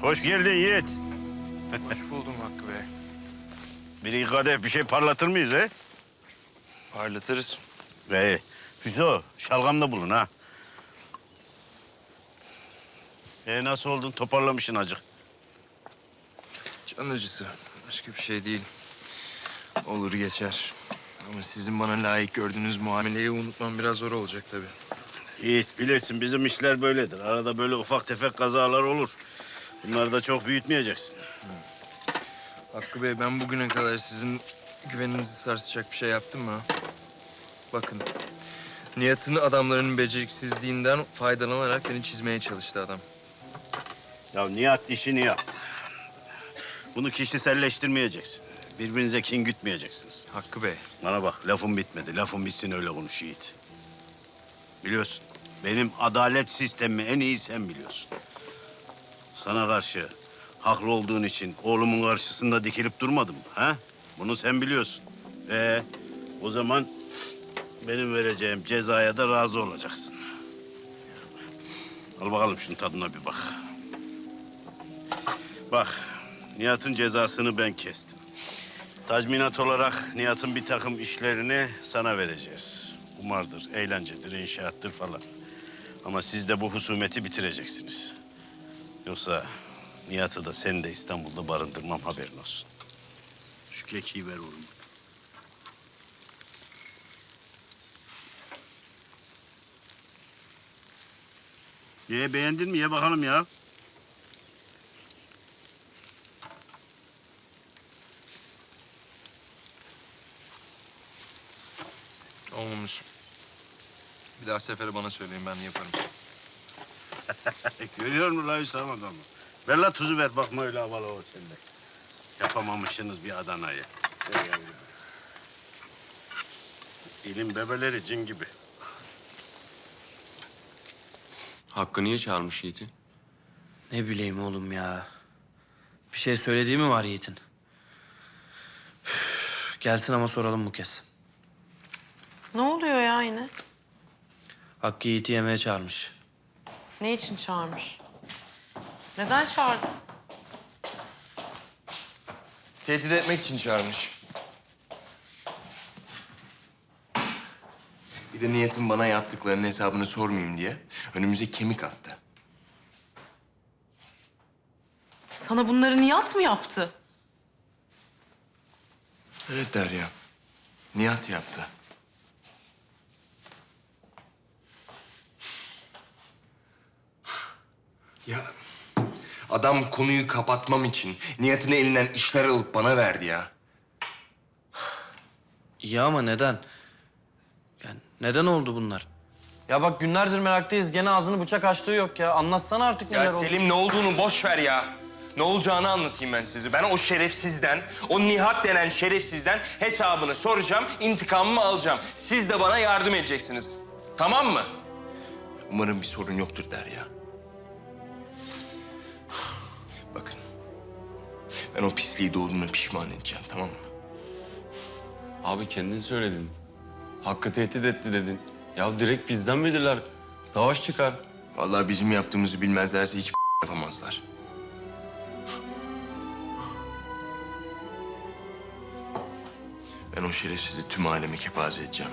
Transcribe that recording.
Hoş geldin Yiğit. Hoş buldum Hakkı Bey. Bir iki kadeh bir şey parlatır mıyız he? Parlatırız. Ee, Füzo, şalgamda bulun ha. E nasıl oldun? Toparlamışsın acık. Can acısı. Başka bir şey değil. Olur geçer. Ama sizin bana layık gördüğünüz muameleyi unutmam biraz zor olacak tabii. Yiğit bilirsin bizim işler böyledir. Arada böyle ufak tefek kazalar olur. Bunları da çok büyütmeyeceksin. Hakkı Bey ben bugüne kadar sizin güveninizi sarsacak bir şey yaptım mı? Bakın. Nihat'ın adamlarının beceriksizliğinden faydalanarak beni çizmeye çalıştı adam. Ya Nihat işini yaptı. Bunu kişiselleştirmeyeceksin. Birbirinize kin gütmeyeceksiniz. Hakkı Bey. Bana bak lafım bitmedi. Lafım bitsin öyle konuş Yiğit. Biliyorsun benim adalet sistemimi en iyi sen biliyorsun. Sana karşı haklı olduğun için oğlumun karşısında dikilip durmadım? Ha? Bunu sen biliyorsun. Ee, o zaman benim vereceğim cezaya da razı olacaksın. Al bakalım şunun tadına bir bak. Bak, Nihat'ın cezasını ben kestim. Tazminat olarak Nihat'ın bir takım işlerini sana vereceğiz. Kumardır, eğlencedir, inşaattır falan. Ama siz de bu husumeti bitireceksiniz. Yoksa Nihat'ı da seni de İstanbul'da barındırmam haberin olsun. Şu kekiği ver oğlum. Ye beğendin mi? Ye bakalım ya. Olmamış. Bir daha sefere bana söyleyin ben yaparım. Görüyor musun la Hüsam adamı? Ver la tuzu ver. Bakma öyle havalı o sende. Yapamamışsınız bir Adana'yı. Ver. İlim bebeleri cin gibi. Hakkı niye çağırmış Yiğit'i? Ne bileyim oğlum ya. Bir şey söylediği mi var Yiğit'in? Üf, Gelsin ama soralım bu kez. Ne oluyor ya yine? Hakkı Yiğit'i yemeğe çağırmış. Ne için çağırmış? Neden çağırdı? Tehdit etmek için çağırmış. Bir de niyetin bana yaptıklarının hesabını sormayayım diye önümüze kemik attı. Sana bunları Nihat mı yaptı? Evet Derya. Nihat yaptı. Ya adam konuyu kapatmam için niyetini elinden işler alıp bana verdi ya. İyi ama neden? Yani neden oldu bunlar? Ya bak günlerdir meraktayız. Gene ağzını bıçak açtığı yok ya. Anlatsana artık neler Ya oldu. Selim ne olduğunu boş ver ya. Ne olacağını anlatayım ben size. Ben o şerefsizden, o Nihat denen şerefsizden hesabını soracağım, intikamımı alacağım. Siz de bana yardım edeceksiniz. Tamam mı? Umarım bir sorun yoktur Derya. Ben o pisliği doğduğuna pişman edeceğim, tamam mı? Abi kendin söyledin. Hakkı tehdit etti dedin. Ya direkt bizden bilirler. Savaş çıkar. Vallahi bizim yaptığımızı bilmezlerse hiç yapamazlar. Ben o şerefsizi tüm aleme kepaze edeceğim.